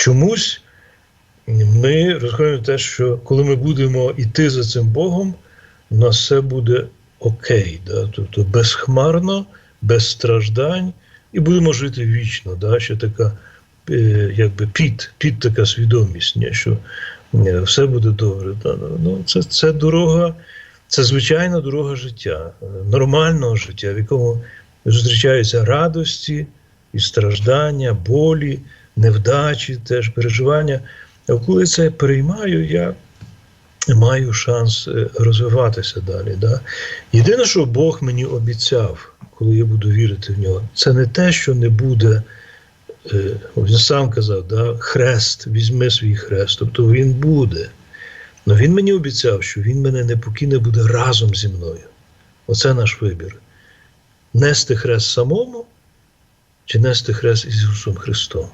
чомусь ми розуміємо те, що коли ми будемо йти за цим Богом, у нас все буде окей. Да? Тобто безхмарно, без страждань, і будемо жити вічно. Да? Ще така е, якби під, під така свідомість, ні? що е, все буде добре. Да? Ну, це, це дорога, це звичайна дорога життя, е, нормального життя, в якому зустрічаються радості і страждання, болі, невдачі, теж переживання. А коли це переймаю, я маю шанс е, розвиватися далі. Да? Єдине, що Бог мені обіцяв, коли я буду вірити в нього, це не те, що не буде. е, Він сам казав, да, хрест, візьми свій хрест. Тобто він буде. Але він мені обіцяв, що він мене не покине буде разом зі мною. Оце наш вибір. Нести хрест самому чи нести хрест із Ісусом Христом.